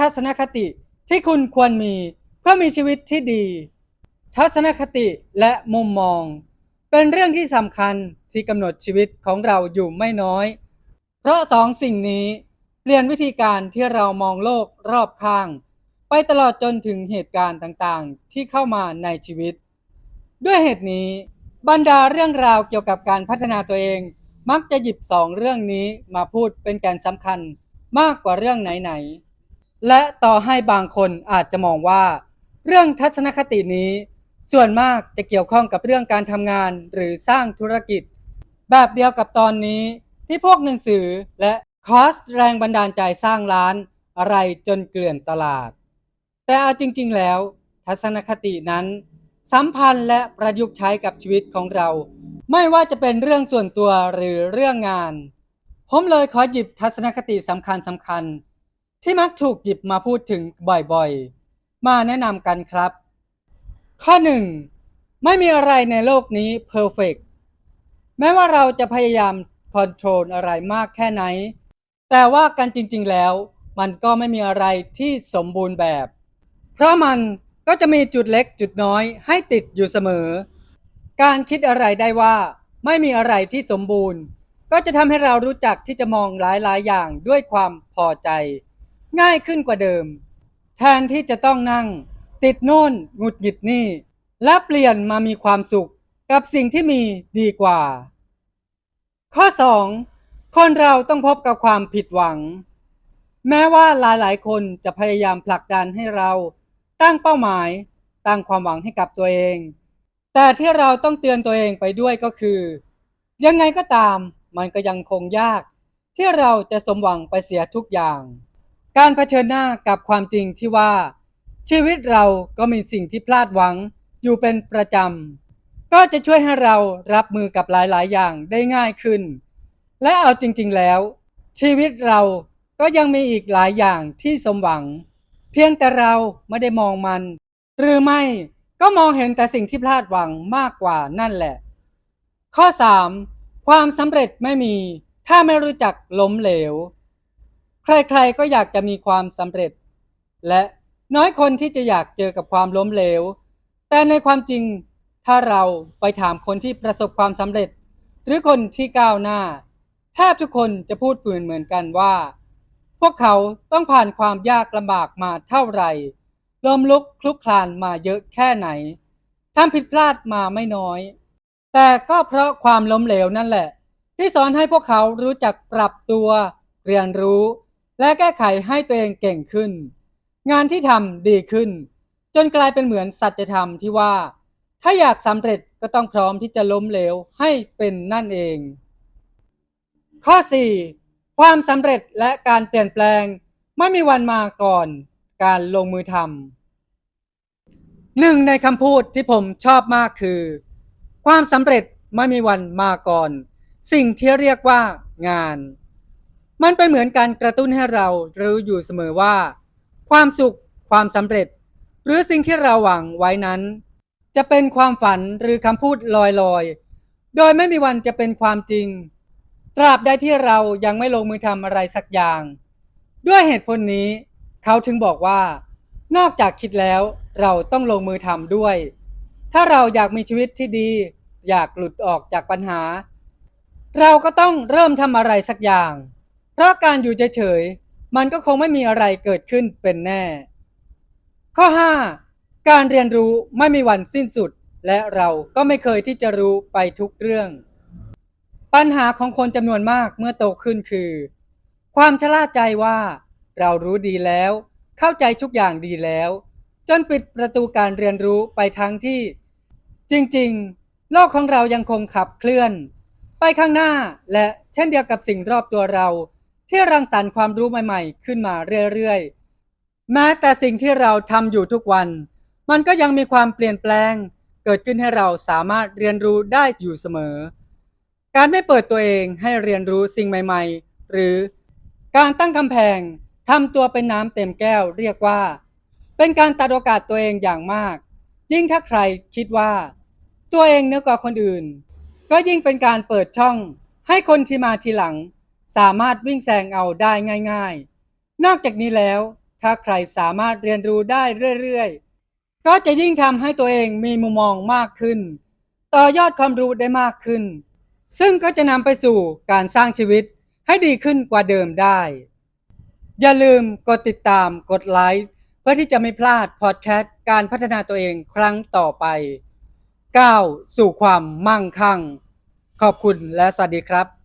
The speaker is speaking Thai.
ทัศนคติที่คุณควรมีเพื่อมีชีวิตที่ดี ทัศนคติและมุมมอง เป็นเรื่องที่สำคัญที่กำหนดชีวิตของเราอยู่ไม่น้อย เพราะสองสิ่งนี้เปลี่ยนวิธีการที่เรามองโลกรอบข้าง ไปตลอดจนถึงเหตุการณ์ต่างๆ ที่เข้ามาในชีวิต ด้วยเหตุนี้ บรรดาเรื่องราวเกี่ยวกับการพัฒนาตัวเอง มักจะหยิบสองเรื่องนี้มาพูดเป็นแกนสำคัญมากกว่าเรื่องไหนๆ และต่อให้บางคนอาจจะมองว่า เรื่องทัศนคตินี้ ส่วนมากจะเกี่ยวข้องกับเรื่องการทำงานหรือสร้างธุรกิจ แบบเดียวกับตอนนี้ที่พวกหนังสือและคอร์สแรงบันดาลใจสร้างร้านอะไรจนเกลื่อนตลาด แต่เอาจริง ๆ แล้ว ทัศนคตินั้น สัมพันธ์และประยุกต์ใช้กับชีวิตของเรา ไม่ว่าจะเป็นเรื่องส่วนตัวหรือเรื่องงาน ผมเลยขอหยิบทัศนคติสำคัญสำคัญ ที่มักถูกหยิบมาพูดถึงบ่อยๆ มาแนะนำกันครับ ข้อหนึ่งไม่มีอะไรในโลกนี้เพอร์เฟกแม้ว่าเราจะพยายามคอนโทรลอะไรมากแค่ไหน แต่ว่ากันจริงๆแล้วมันก็ไม่มีอะไรที่สมบูรณ์แบบ เพราะมันก็จะมีจุดเล็กจุดน้อยให้ติดอยู่เสมอ การคิดอะไรได้ว่า ไม่มีอะไรที่สมบูรณ์ ก็จะทำให้เรารู้จักที่จะมองหลายๆ อย่างด้วยความพอใจ ง่ายขึ้นกว่าเดิม แทนที่จะต้องนั่ง ติดโน่นหงุดหงิดนี่ และเปลี่ยนมามีความสุขกับสิ่งที่มีดีกว่า ข้อ 2 คนเราต้องพบกับความผิดหวัง แม้ว่าหลายๆ คนจะพยายามผลักดันให้เรา ตั้งเป้าหมาย ตั้งความหวังให้กับตัวเอง แต่ที่เราต้องเตือนตัวเองไปด้วยก็คือ ยังไงก็ตามมันก็ยังคงยาก ที่เราจะสมหวังไปเสียทุกอย่าง การเผชิญหน้ากับความจริงที่ว่า ชีวิตเราก็มีสิ่งที่พลาดหวังอยู่เป็นประจำ ก็จะช่วยให้เรารับมือกับหลาย ๆ อย่างได้ง่ายขึ้น และเอาจริง ๆ แล้ว ชีวิตเราก็ยังมีอีกหลายอย่างที่สมหวัง เพียงแต่เราไม่ได้มองมัน หรือไม่ก็มองเห็นแต่สิ่งที่พลาดหวังมากกว่านั่นแหละ ข้อ 3. ความสำเร็จไม่มี ถ้าไม่รู้จักล้มเหลว ใครๆก็อยากจะมีความสำเร็จ และน้อยคนที่จะอยากเจอกับความล้มเหลว แต่ในความจริงถ้าเราไปถามคนที่ประสบความสำเร็จ หรือคนที่ก้าวหน้า แทบทุกคนจะพูดปืนเหมือนกันว่า พวกเขาต้องผ่านความยากลำบากมาเท่าไหร่ล้มลุกคลุกคลานมาเยอะแค่ไหนทำผิดพลาดมาไม่น้อย แต่ก็เพราะความล้มเหลวนั่นแหละ ที่สอนให้พวกเขารู้จักปรับตัว เรียนรู้ และแก้ไขให้ตัวเองเก่งขึ้น งานที่ทำดีขึ้น จนกลายเป็นเหมือนสัจธรรมที่ว่า ถ้าอยากสำเร็จก็ต้องพร้อมที่จะล้มเหลวให้เป็นนั่นเอง ข้อ 4. ความสำเร็จและการเปลี่ยนแปลงไม่มีวันมาก่อนการลงมือทำหนึ่งในคำพูดที่ผมชอบมากคือ ความสำเร็จไม่มีวันมาก่อน สิ่งที่เรียกว่างาน มันเป็นเหมือนการกระตุ้นให้เรารู้อยู่เสมอว่า ความสุข ความสำเร็จ หรือสิ่งที่เราหวังไว้นั้น จะเป็นความฝันหรือคำพูดลอยๆ โดยไม่มีวันจะเป็นความจริง ตราบใดที่เรายังไม่ลงมือทำอะไรสักอย่าง ด้วยเหตุผลนี้ เขาถึงบอกว่า นอกจากคิดแล้วเราต้องลงมือทำด้วย ถ้าเราอยากมีชีวิตที่ดี อยากหลุดออกจากปัญหา เราก็ต้องเริ่มทำอะไรสักอย่าง เพราะการอยู่เฉยๆมันก็คงไม่มีอะไรเกิดขึ้นเป็นแน่ ข้อ 5. การเรียนรู้ไม่มีวันสิ้นสุด และเราก็ไม่เคยที่จะรู้ไปทุกเรื่อง ปัญหาของคนจำนวนมากเมื่อโตขึ้นคือ ความชะล่าใจว่า เรารู้ดีแล้ว เข้าใจทุกอย่างดีแล้ว จนปิดประตูการเรียนรู้ไปทั้งที่ จริงๆ โลกของเรายังคงขับเคลื่อน ไปข้างหน้าและเช่นเดียวกับสิ่งรอบตัวเรา ที่รังสรรค์ความรู้ใหม่ๆ ขึ้นมาเรื่อยๆ แม้แต่สิ่งที่เราทำอยู่ทุกวัน มันก็ยังมีความเปลี่ยนแปลง เกิดขึ้นให้เราสามารถเรียนรู้ได้อยู่เสมอ การไม่เปิดตัวเองให้เรียนรู้สิ่งใหม่ๆ หรือการตั้งกำแพงทำตัวเป็นน้ำเต็มแก้วเรียกว่า เป็นการตัดโอกาสตัวเองอย่างมาก ยิ่งถ้าใครคิดว่า ตัวเองเหนือกว่าคนอื่น ก็ยิ่งเป็นการเปิดช่อง ให้คนที่มาทีหลัง สามารถวิ่งแซงเอาได้ง่ายๆ นอกจากนี้แล้ว ถ้าใครสามารถเรียนรู้ได้เรื่อยๆ ก็จะยิ่งทำให้ตัวเองมีมุมมองมากขึ้น ต่อยอดความรู้ได้มากขึ้น ซึ่งก็จะนำไปสู่การสร้างชีวิตให้ดีขึ้นกว่าเดิมได้ อย่าลืมกดติดตามกดไลค์เพื่อที่จะไม่พลาดพอดแคสต์การพัฒนาตัวเองครั้งต่อไปก้าวสู่ความมั่งคั่ง ขอบคุณและสวัสดีครับ